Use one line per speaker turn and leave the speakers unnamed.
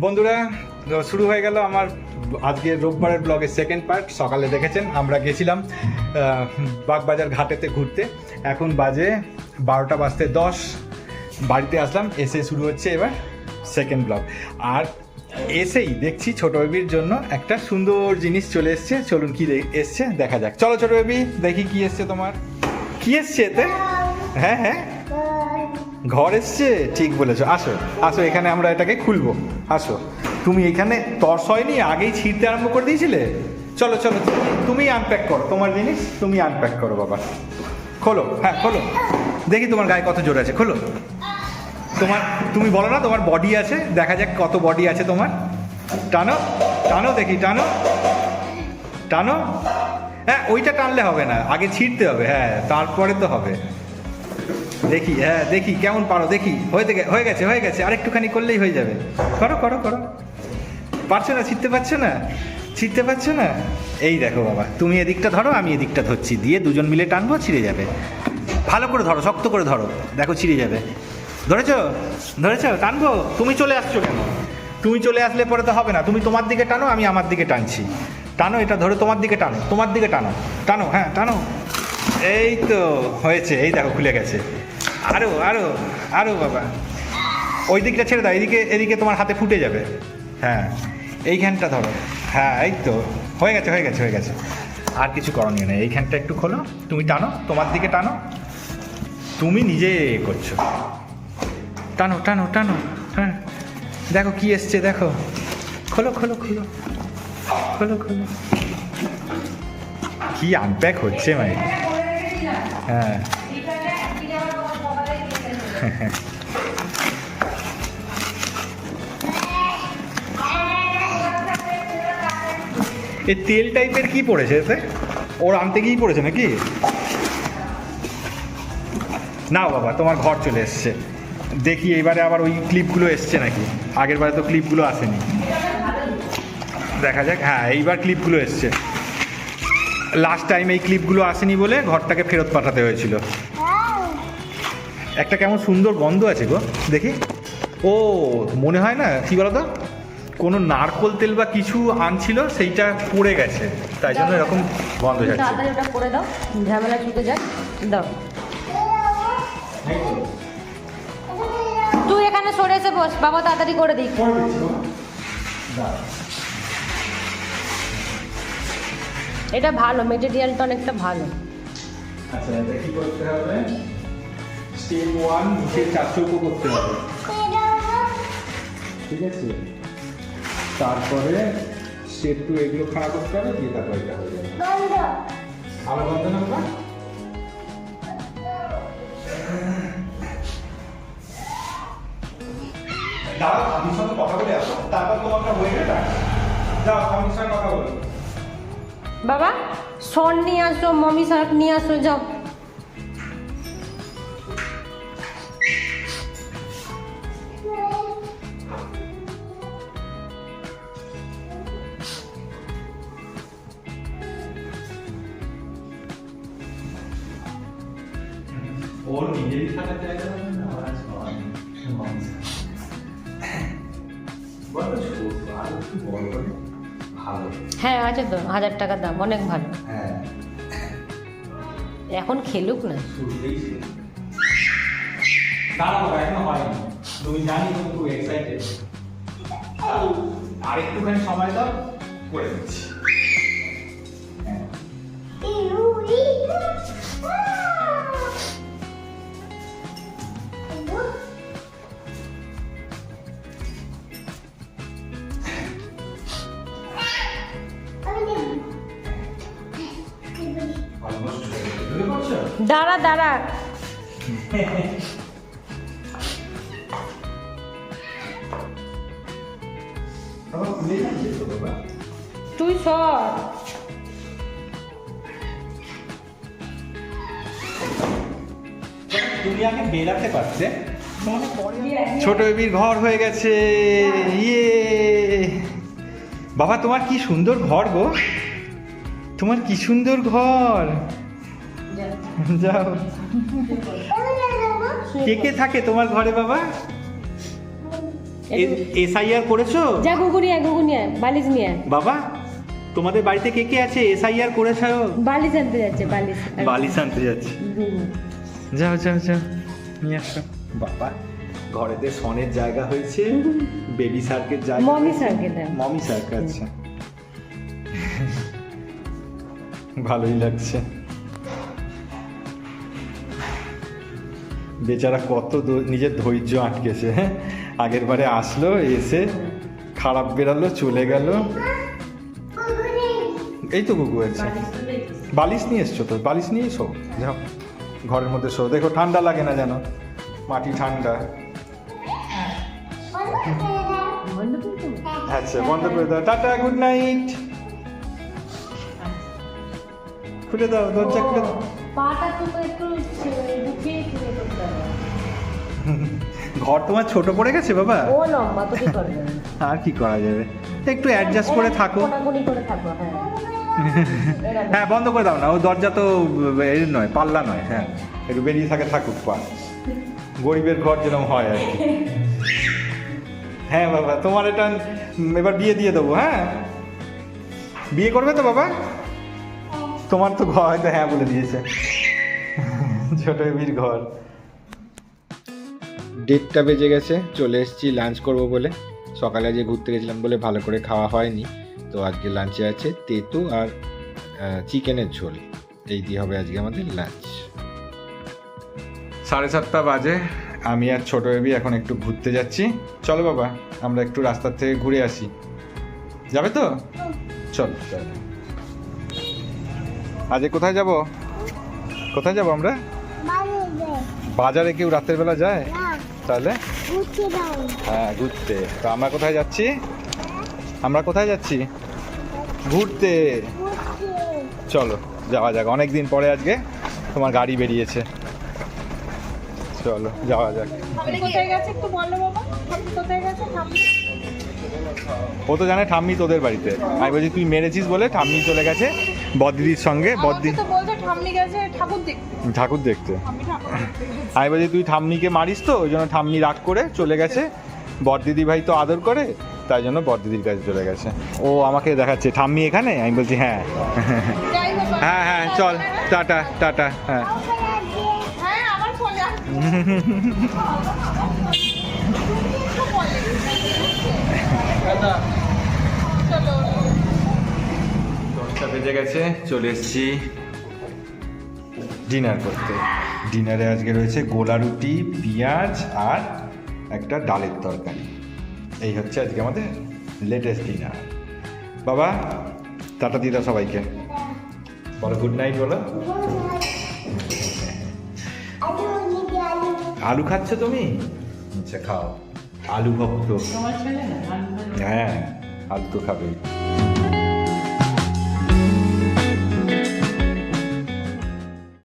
বন্ধুরা শুরু হয়ে গেল আমার আজকে রোববারের ব্লগের সেকেন্ড পার্ট সকালে দেখেছেন, আমরা গেছিলাম বাগবাজার ঘাটেতে ঘুরতে। এখন বাজে বারোটা বাজতে দশ। বাড়িতে আসলাম, এসে শুরু হচ্ছে এবার সেকেন্ড ব্লগ আর এসেই দেখছি ছোট বেবির জন্য একটা সুন্দর জিনিস চলে এসছে। চলুন কি এসছে, দেখা যাক। চলো ছোট বেবি, দেখি কি এসছে তোমার। কি এসছে এতে? হ্যাঁ হ্যাঁ। ঘর এসছে? ঠিক বলেছ। আসো আসো, এখানে আমরা এটাকে খুলবো। আসো। তুমি এখানে তর্স হয়নি? আগেই ছিঁড়তে আরম্ভ করে দিয়েছিলে? চলো চলো তুমি আনপ্যাক করো। তোমার জিনিস তুমি আনপ্যাক করো, বাবা। খোলো হ্যাঁ খোলো। দেখি তোমার গায়ে কত জোর আছে। খোলো। তোমার, তুমি বলো না, তোমার বডি আছে? দেখা যাক কত বডি আছে তোমার। টানো টানো দেখি, টানো। টানো। হ্যাঁ ওইটা টানলে হবে না। আগে ছিঁড়তে হবে হ্যাঁ তারপরে তো হবে। দেখি হ্যাঁ দেখি, কেমন পারো, দেখি। হয়ে হয়ে গেছে হয়ে গেছে। আর একটুখানি করলেই হয়ে যাবে। করো করো করো। পারছ না, ছিটতে পারছ না? ছিটতে পারছ না? এই দেখো বাবা, তুমি এদিকটা ধরো, আমি এদিকটা ধরছি। দিয়ে দুজন মিলে টানবো, ছিঁড়ে যাবে। ভালো করে ধরো, শক্ত করে ধরো। দেখো, ছিঁড়ে যাবে। ধরেছো? ধরেছো? টানবো? তুমি চলে আসছো কেন? তুমি চলে আসলে পরে তো হবে না। তুমি তোমার দিকে টানো, আমি আমার দিকে টানছি। টানো এটা, ধরে তোমার দিকে টানো। তোমার দিকে টানো। টানো হ্যাঁ টানো। এই তো, হয়েছে। এই দেখো, খুলে গেছে। আরও আরও আরও বাবা। ওই দিকটা ছেড়ে দাও, এদিকে এদিকে তোমার হাতে ফুটে যাবে। হ্যাঁ এইখানটা ধরো। হ্যাঁ এই তো। হয়ে গেছে হয়ে গেছে হয়ে গেছে। আর কিছু করণীয় নেই, এইখানটা একটু খোলো। তুমি টানো, তোমার দিকে টানো। তুমি নিজে করছ। টানো টানো টানো হ্যাঁ দেখো কি এসছে, দেখো। খোলো খোলো খোলো। খোলো খোলো। কি আনপ্যাক হচ্ছে, মাই। হ্যাঁ। এই তেল টাইপের কি পড়েছে এতে? ওর আনতে গিয়েই পড়েছে নাকি? না বাবা, তোমার ঘর চলে এসছে। দেখি এবারে আবার ওই ক্লিপগুলো এসছে নাকি? আগের বারে তো ক্লিপগুলো আসেনি। দেখা যাক হ্যাঁ এইবার ক্লিপগুলো এসছে। লাস্ট টাইম এই ক্লিপগুলো আসেনি বলে ঘরটাকে ফেরত পাঠাতে হয়েছিল। একটা কেমন সুন্দর গন্ধ আছে গো দেখি। ও মনে হয় না কি বলতো? কোনো নারকোল তেল বা কিছু আনছিল সেইটা পড়ে গেছে। তাই জন্য এরকম গন্ধ যাচ্ছে।
তাড়াতাড়ি ওটা করে দাও ঝামেলা ছুটে যায় দাও। তুই এখানে সরে এসে বস বাবা তাড়াতাড়ি করে দিই এটা ভালো মেটেরিয়ালটা অনেকটা ভালো।
আচ্ছা এটা কি করতে হবে। স্টেপ ওয়ান নিচে চার করতে হবে। ঠিক আছে? তারপরে স্টেপ টু এগুলো খাড়া করতে হবে, দিয়ে এটা হয়ে যাবে। আলো বন্ধ না বাবা?
সন নিয়ে আসো, মমি শাক নিয়ে আসো, যাও।
ওর নিজেরই থাকার জায়গা না আমার আছে
হ্যাঁ আছে তো হাজার টাকার দাম অনেক ভালো।
হ্যাঁ
এখন খেলুক না।
শুরুতেই ছিল দাঁড়াও এখনও হয়নি তুমি জানি তুমি খুব এক্সাইটেড আর একটুখানি সময় দাও করে দিচ্ছি।
দাঁড়া দাঁড়া। তুই সর।
তুমি আগে বেরাতে পারছে ছোট বেবির ঘর হয়ে গেছে। ইয়ে। বাবা, তোমার কি সুন্দর ঘর গো? তোমার কি সুন্দর ঘর? যাও। কে কে থাকে তোমার ঘরে বাবা? এসআইআর করেছ?
যা গুগু নিয়ে আয়, গুগু নিয়ে আয়, বালিশ নিয়ে আয়।
বাবা তোমাদের বাড়িতে কে কে আছে? এসআইআর করেছ?
বালিশ আনতে যাচ্ছে বালিশ।
বালিশ আনতে যাচ্ছে। যাও যাও যাও নিয়ে আসো। বাবা ঘরেতে সনের জায়গা হয়েছে বেবি সার্কের জায়গা
মমি। সার্কেল, হ্যাঁ।
মমি সার্ক আচ্ছা। ভালোই লাগছে। বেচারা কত নিজের ধৈর্য আটকেছে হ্যাঁ? আগের বারে আসলো, এসে খারাপ বেরালো, চলে গেল। এই তো গুগু আছে। বালিশ নিয়ে এসছো তো? বালিশ নিয়ে এসো। যাও, ঘরের মধ্যে শো দেখো, ঠান্ডা লাগে না যেন। মাটি ঠান্ডা। আচ্ছা বন্ধ করে দাও। Tata, good night. খুলে দাও, দরজা খুলে দাও।
পাটা তো একটু ঢুকিয়ে শুয়ে করতে হবে
ঘর তোমার ছোট পড়ে গেছে বাবা?
ও লম্বা তো কি করবে?
আর কি করা যাবে? একটু অ্যাডজাস্ট করে থাকো।
করে থাকো হ্যাঁ।
হ্যাঁ বন্ধ করে দাও না। ও দরজা তো এর নয় পাল্লা নয় হ্যাঁ। একটু বেরিয়ে থাকে থাকুক পা। গরিবের ঘর যেরকম হয় আর কি। হ্যাঁ বাবা তোমার এটা এবার বিয়ে দিয়ে দেবো হ্যাঁ? বিয়ে করবে তো বাবা? তোমার তো ঘর হয়তো হ্যাঁ বলে দিয়েছে। ছোট বেবির ঘর।
ডেটটা বেজে গেছে চলে এসেছি লাঞ্চ করব বলে। সকালে যে ঘুরতে গেছিলাম বলে ভালো করে খাওয়া হয়নি। তো আজকে লাঞ্চে আছে তেতু আর চিকেনের ঝোল। এই দিয়ে হবে আজকে আমাদের লাঞ্চ
সাড়ে সাতটা বাজে। আমি আর ছোট বেবি এখন একটু ঘুরতে যাচ্ছি। চলো বাবা আমরা একটু রাস্তার থেকে ঘুরে আসি। যাবে তো? চল চল। আজকে কোথায় যাব? কোথায় যাব আমরা? বাজারে কেউ রাতের বেলা যায়? তাহলে? হ্যাঁ ঘুরতে। তো আমরা কোথায় যাচ্ছি? আমরা কোথায় যাচ্ছি? ঘুরতে। চলো যাওয়া যাক। অনেক দিন পরে আজকে তোমার গাড়ি বেরিয়েছে। চলো যাওয়া যাক। ও তো জানে ঠাম্মি তোদের বাড়িতে। আমি বলছি তুই মেরেছিস বলে ঠাম্মি চলে গেছে? বদিদির সঙ্গে বদি
আমাকে তো বলছে ঠাম্মি গেছে ঠাকুর দেখতে।
ঠাকুর
আমি
বলছি তুই ঠাম্মিকে মারিস তো ওই জন্য ঠাম্মি রাগ করে চলে গেছে। বরদিদি ভাই তো আদর করে তাই জন্য বরদিদির কাছে চলে গেছে। ও আমাকে দেখাচ্ছে ঠাম্মি এখানে? আমি বলছি হ্যাঁ। হ্যাঁ হ্যাঁ চল টাটা টাটা হ্যাঁ।
হ্যাঁ আমার ফোনে চলো।
দশটা বেজে গেছে চলে এসেছি ডিনার করতে। ডিনারে আজকে রয়েছে গোলা রুটি পেঁয়াজ আর একটা ডালের তরকারি। এই হচ্ছে আজকে আমাদের লেটেস্ট ডিনার বাবা টাটা দিদা সবাইকে। বলো গুড নাইট বলো। আলু খাচ্ছ তুমি? আচ্ছা খাও। আলু ভক্ত। হ্যাঁ আলু তো খাবে